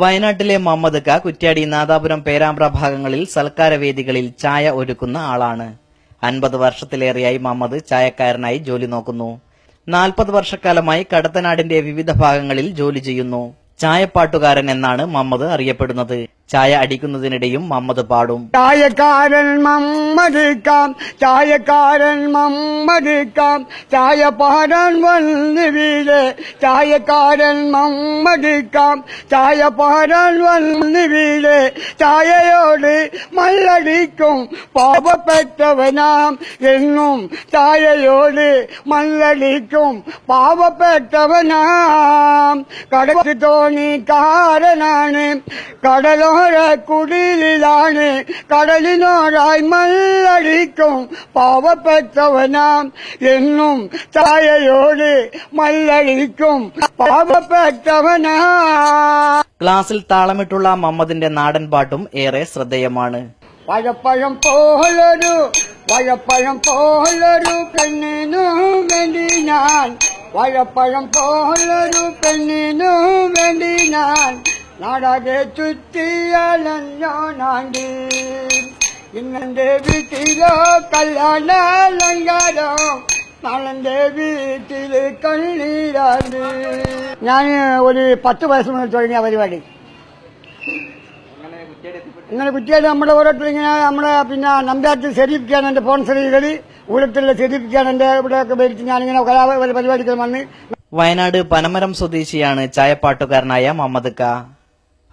വയനാട്ടിലെ മുഹമ്മദ് ക കുറ്റ്യാടി നാദാപുരം പേരാമ്പ്ര ഭാഗങ്ങളിൽ സൽക്കാരവേദികളിൽ ചായ ഒരുക്കുന്ന ആളാണ് അൻപത് വർഷത്തിലേറെയായി മുഹമ്മദ് ചായക്കാരനായി ജോലി നോക്കുന്നു നാൽപ്പത് വർഷക്കാലമായി കടത്തനാടിന്റെ വിവിധ ഭാഗങ്ങളിൽ ജോലി ചെയ്യുന്നു ചായപ്പാട്ടുകാരൻ എന്നാണ് മുഹമ്മദ് അറിയപ്പെടുന്നത് ചായ അടിക്കുന്നതിനിടയും മമ്മദ് പാടും ചായക്കാരൻ മമ്മദിക്കാം ചായക്കാരൻ മമ്മദിക്കാം ചായ പാടാൻ വന്ന് ചായക്കാരൻ മമ്മദിക്കാം ചായ പാടാൻ വന്ന് ചായയോട് മല്ല கழிக்கும் பாவப்பெற்றவனாம் என்னும் தாயையோடு மல்லளிக்கும் பாவப்பெற்றவனாம் கடவுள் தோணி காரனானு கடலோர குடிலானு கடலினோராய் மல்லடிக்கும் பாவப்பெற்றவனாம் என்னும் தாயையோடு மல்லடிக்கும் பாவப்பெற்றவனா ക്ലാസ്സിൽ താളമിട്ടുള്ള മമ്മദിന്റെ നാടൻ പാട്ടും ഏറെ ശ്രദ്ധേയമാണ് പഴപ്പഴം പോലൊരു പഴപ്പഴം പോലൊരു പെണ്ണിനു വേണ്ടി ഞാൻ പഴപ്പഴം പോലൊരു പെണ്ണിനു വേണ്ടി ഞാൻ നാടകെ ചുറ്റിയലഞ്ഞോ നാണ്ടി ഇന്നെന്റെ വീട്ടിലോ കല്യാണ അലങ്കാരോ നാളെന്റെ വീട്ടിൽ കണ്ണീരാണ്ട് ഞാൻ ഒരു പത്ത് വയസ്സ് മുതൽ തുടങ്ങിയ പരിപാടി ഇങ്ങനെ കുറ്റിയാടി നമ്മുടെ ഓരോരുത്തർ ഇങ്ങനെ നമ്മുടെ പിന്നെ നമ്പ്യാറ്റ് ഷെരീഫിക്കാണ് എൻ്റെ സ്പോൺസർ ചെയ്തത് ഊരത്തുള്ള ഷെരീഫിക്കാണ് എൻ്റെ ഇവിടെയൊക്കെ മേടിച്ച് ഞാനിങ്ങനെ കലാ പരിപാടിക്കാൻ വന്ന് വയനാട് പനമരം സ്വദേശിയാണ് ചായപ്പാട്ടുകാരനായ മുഹമ്മദ് ക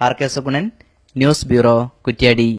R K Sugunan news bureau Kuttiyadi